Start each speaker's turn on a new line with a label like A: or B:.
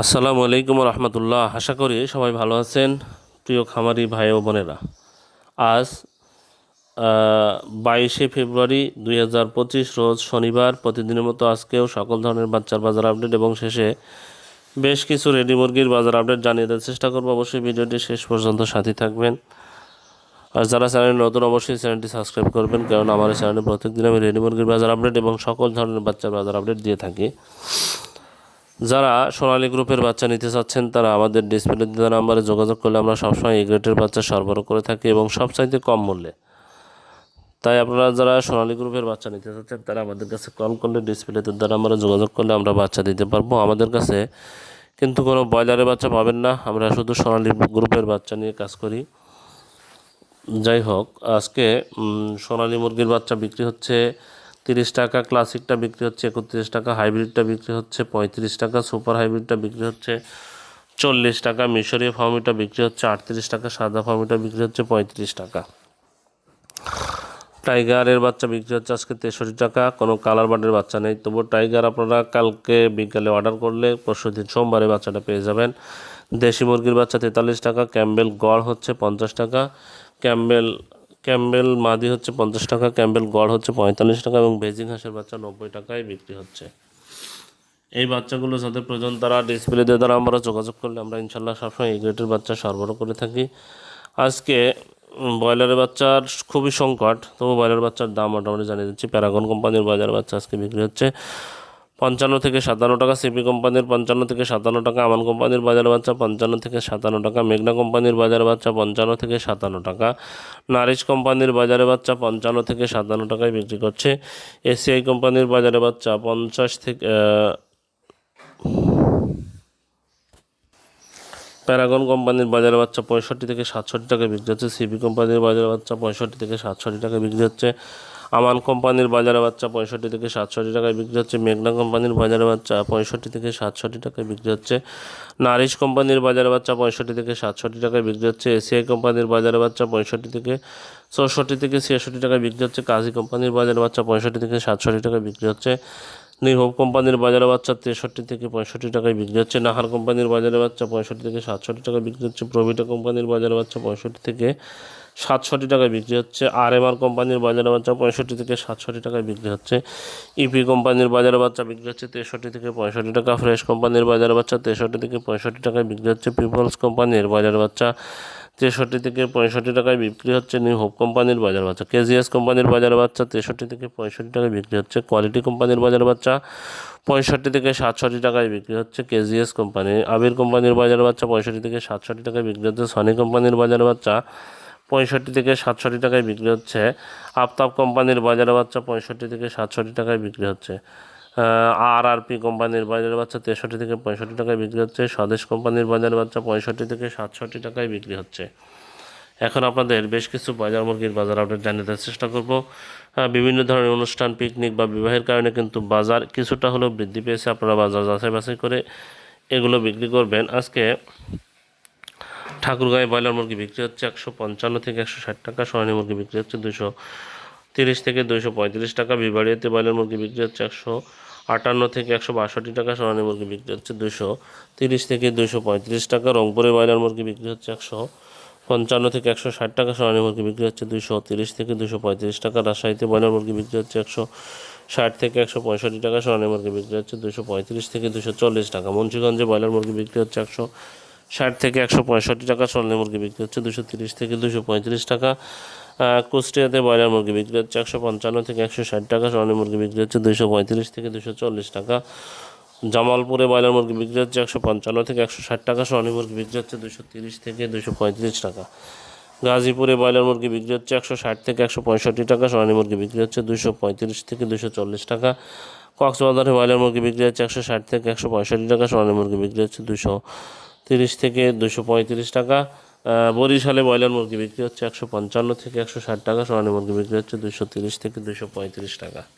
A: আসসালামু আলাইকুম রহমতুল্লাহ। আশা করি সবাই ভালো আছেন। প্রিয় খামারি ভাই ও বোনেরা, আজ বাইশে ফেব্রুয়ারি দুই হাজার পঁচিশ রোজ শনিবার, প্রতিদিনের মতো আজকেও সকল ধরনের বাচ্চার বাজার আপডেট এবং শেষে বেশ কিছু রেডি মুরগির বাজার আপডেট জানিয়ে দেওয়ার চেষ্টা করব। অবশ্যই ভিডিওটি শেষ পর্যন্ত সাথে থাকবেন। আর যারা চ্যানেল নতুন, অবশ্যই চ্যানেলটি সাবস্ক্রাইব করবেন, কারণ আমার চ্যানেলে প্রত্যেকদিন আমি রেডি মুরগির বাজার আপডেট এবং সকল ধরনের বাচ্চার বাজার আপডেট দিয়ে থাকি। যারা সোনালী গ্রুপের বাচ্চা নিতে চাচ্ছেন, তারা আমাদের ডিসপ্লে দেওয়া নাম্বারে যোগাযোগ করলে আমরা সবসময় এই গ্রেডের বাচ্চা সরবরাহ করে থাকি এবং সবচাইতে কম মূল্যে। তাই আপনারা যারা সোনালী গ্রুপের বাচ্চা নিতে চাচ্ছেন, তারা আমাদের কাছে কল করলে ডিসপ্লেতে দেওয়া নাম্বারে যোগাযোগ করলে আমরা বাচ্চা দিতে পারব। আমাদের কাছে কিন্তু কোনো ব্রয়লারের বাচ্চা পাবেন না। আমরা শুধু সোনালী গ্রুপের বাচ্চা নিয়ে কাজ করি। যাই হোক, আজকে সোনালী মুরগির বাচ্চা বিক্রি হচ্ছে তিরিশ টাকা, ক্লাসিকটা বিক্রি হচ্ছে একত্রিশ টাকা, হাইব্রিডটা বিক্রি হচ্ছে পঁয়ত্রিশ টাকা, সুপার হাইব্রিডটা বিক্রি হচ্ছে চল্লিশ টাকা, মিশরীয় ফার্মিটা বিক্রি হচ্ছে আটত্রিশ টাকা, সাদা ফার্মিটা বিক্রি হচ্ছে পঁয়ত্রিশ টাকা। টাইগারের বাচ্চা বিক্রি হচ্ছে আজকে তেষট্টি টাকা, কোনো কালার বার্ডের বাচ্চা নেই। তবু টাইগার আপনারা কালকে বিকালে অর্ডার করলে পরশু দিন সোমবারে বাচ্চাটা পেয়ে যাবেন। দেশি মুরগির বাচ্চা তেতাল্লিশ টাকা, ক্যাম্বেল গড় হচ্ছে পঞ্চাশ টাকা, ক্যাম্বেল ক্যাম্বেল মাদি হচ্ছে পঞ্চাশ টাকা, ক্যাম্বেল গড় হচ্ছে পঁয়তাল্লিশ টাকা এবং বেজিং হাঁসের বাচ্চা নব্বই টাকায় বিক্রি হচ্ছে। এই বাচ্চাগুলো যাদের প্রয়োজন তারা ডিসপ্লে দিয়ে দ্বারা আমরা যোগাযোগ করলে আমরা ইনশাল্লাহ সবসময় এই গ্রেটের বাচ্চা সরবরাহ করে থাকি। আজকে ব্রয়লারের বাচ্চার খুবই সংকট। তবু ব্রয়লার বাচ্চার দাম মোটামুটি জানিয়ে দিচ্ছি। প্যারাগন কোম্পানির বাজার বাচ্চা আজকে বিক্রি হচ্ছে। পঞ্চান্ন থেকে সাতান্ন টাকা সিপি কোম্পানির পঞ্চান্ন থেকে সাতান্ন টাকা, আমান কোম্পানির বাজার বাচ্চা পঞ্চান্ন থেকে সাতান্ন টাকা, মেঘনা কোম্পানির বাজার বাচ্চা পঞ্চান্ন থেকে সাতান্ন টাকা, নারিশ কোম্পানির বাজারে বাচ্চা পঞ্চান্ন থেকে সাতান্ন টাকায় বিক্রি করছে। এসিআই কোম্পানির বাজারে বাচ্চা পঞ্চাশ থেকে প্যারাগন কোম্পানির বাজারে বাচ্চা পঁয়ষট্টি থেকে সাতষট্টি টাকায় বিক্রি হচ্ছে। সিবি কোম্পানির বাজারে বাচ্চা পঁয়ষট্টি থেকে সাতষট্টি টাকায় বিক্রি হচ্ছে। আমান কোম্পানির বাজারে বাচ্চা পঁয়ষট্টি থেকে সাতষট্টি টাকায় বিক্রি হচ্ছে। মেঘনা কোম্পানির বাজারে বাচ্চা পঁয়ষট্টি থেকে সাতষট্টি টাকায় বিক্রি হচ্ছে। নারিশ কোম্পানির বাজারে বাচ্চা পঁয়ষট্টি থেকে সাতষট্টি টাকায় বিক্রি হচ্ছে। এসিআই কোম্পানির বাজারে বাচ্চা পঁয়ষট্টি থেকে চৌষট্টি থেকে ছিয়াষট্টি টাকায় বিক্রি হচ্ছে। কাজী কোম্পানির বাজারে বাচ্চা পঁয়ষট্টি থেকে সাতষট্টি টাকায় বিক্রি হচ্ছে। হোপ কোম্পানির বাজারে বাচ্চা তেষট্টি থেকে পঁয়ষট্টি টাকায় বিক্রি হচ্ছে। নাহার কোম্পানির বাজারে বাচ্চা পঁয়ষট্টি থেকে সাতষট্টি টাকায় বিক্রি হচ্ছে। প্রভিটা কোম্পানির বাজারে বাচ্চা পঁয়ষট্টি থেকে সাতষট্টি টাকায় বিক্রি হচ্ছে। আর এম আর কোম্পানির বাজারে বাচ্চা পঁয়ষট্টি থেকে সাতষট্টি টাকায় বিক্রি হচ্ছে। ইপি কোম্পানির বাজারে বাচ্চা বিক্রি হচ্ছে তেষট্টি থেকে পঁয়ষট্টি টাকা। ফ্রেশ কোম্পানির বাজারে বাচ্চা তেষট্টি থেকে পঁয়ষট্টি টাকায় বিক্রি হচ্ছে। পিপলস কোম্পানির বাজারে বাচ্চা তেষট্টি থেকে পঁয়ষট্টি টাকায় বিক্রি হচ্ছে নিউ হোপ কোম্পানির বাজার বাচ্চা। কেজিএস কোম্পানির বাজার বাচ্চা তেষট্টি থেকে পঁয়ষট্টি টাকায় বিক্রি হচ্ছে। কোয়ালিটি কোম্পানির বাজার বাচ্চা পঁয়ষট্টি থেকে সাতষট্টি টাকায় বিক্রি হচ্ছে কেজিএস কোম্পানি। আবির কোম্পানির বাজার বাচ্চা পঁয়ষট্টি থেকে সাতষট্টি টাকায় বিক্রি হচ্ছে। সনি কোম্পানির বাজার বাচ্চা পঁয়ষট্টি থেকে সাতষট্টি টাকায় বিক্রি হচ্ছে। আফতাব কোম্পানির বাজার বাচ্চা পঁয়ষট্টি থেকে সাতষট্টি টাকায় বিক্রি হচ্ছে। আর আর পি কোম্পানির বাজারে বাচ্চা তেষট্টি থেকে পঁয়ষট্টি টাকায় বিক্রি হচ্ছে। স্বদেশ কোম্পানির বাজারে বাচ্চা পঁয়ষট্টি থেকে সাতষট্টি টাকায় বিক্রি হচ্ছে। এখন আপনাদের বেশ কিছু বাজার মুরগির বাজার আপডেট জানিয়ে দেওয়ার চেষ্টা করব। বিভিন্ন ধরনের অনুষ্ঠান পিকনিক বা বিবাহের কারণে কিন্তু বাজার কিছুটা হলেও বৃদ্ধি পেয়েছে। আপনারা বাজার যাচাই বাছাই করে এগুলো বিক্রি করবেন। আজকে ঠাকুরগাঁয়ে ব্রয়লার মুরগি বিক্রি হচ্ছে একশো পঞ্চান্ন থেকে একশো ষাট টাকা। সোনালী মুরগি বিক্রি হচ্ছে দুশো তিরিশ থেকে দুশো পঁয়ত্রিশ টাকা বিবাড়িয়াতে ব্রয়লার মুরগি বিক্রি হচ্ছে একশো আটান্ন থেকে একশো বাষট্টি টাকা, সোনালী মুরগি বিক্রি হচ্ছে দুশো তিরিশ থেকে দুশো পঁয়ত্রিশ টাকা রংপুরে ব্রয়লার মুরগি বিক্রি হচ্ছে একশো পঞ্চান্ন থেকে একশো ষাট টাকা, সোনালী মুরগি বিক্রি হচ্ছে দুশো তিরিশ থেকে দুশো পঁয়ত্রিশ টাকা, রাজশাহীতে ব্রয়লার মুরগি বিক্রি হচ্ছে একশো ষাট থেকে একশো পঁয়ষট্টি টাকা, সোনালী মুরগি বিক্রি হচ্ছে দুশো পঁয়ত্রিশ থেকে দুশো চল্লিশ টাকা, মুন্সিগঞ্জে ব্রয়লার মুরগি বিক্রি হচ্ছে একশো ষাট থেকে একশো পঁয়ষট্টি টাকা সোনালী মুরগি বিক্রি হচ্ছে, দুশো তিরিশ থেকে দুশো পঁয়ত্রিশ টাকা। কুষ্টিয়াতে ব্রয়লার মুরগি বিক্রি হচ্ছে একশো পঞ্চান্ন থেকে একশো ষাট টাকা সোনালী মুরগি বিক্রি হচ্ছে দুশো পঁয়ত্রিশ থেকে দুশো চল্লিশ টাকা। জামালপুরে ব্রয়লার মুরগি বিক্রি হচ্ছে একশো পঞ্চান্ন থেকে একশো ষাট টাকা সোনালী মুরগি বিক্রি হচ্ছে দুশো তিরিশ থেকে দুশো পঁয়ত্রিশ টাকা। গাজীপুরে ব্রয়লার মুরগি বিক্রি হচ্ছে একশো ষাট থেকে একশো পঁয়ষট্টি টাকা সোনালী মুরগি বিক্রি হচ্ছে দুশো পঁয়ত্রিশ থেকে দুশো চল্লিশ টাকা। কক্সবাজারে ব্রয়লার মুরগি বিক্রি হচ্ছে একশো ষাট থেকে একশো পঁয়ষট্টি টাকা সোনালী মুরগি বিক্রি হচ্ছে দুশো তিরিশ থেকে দুশো পঁয়ত্রিশ টাকা। বরিশালে ব্রয়লার মুরগি বিক্রি হচ্ছে একশো পঞ্চান্ন থেকে একশো ষাট টাকা। সোনালী মুরগি বিক্রি হচ্ছে দুশো তিরিশ থেকে দুশো পঁয়ত্রিশ টাকা।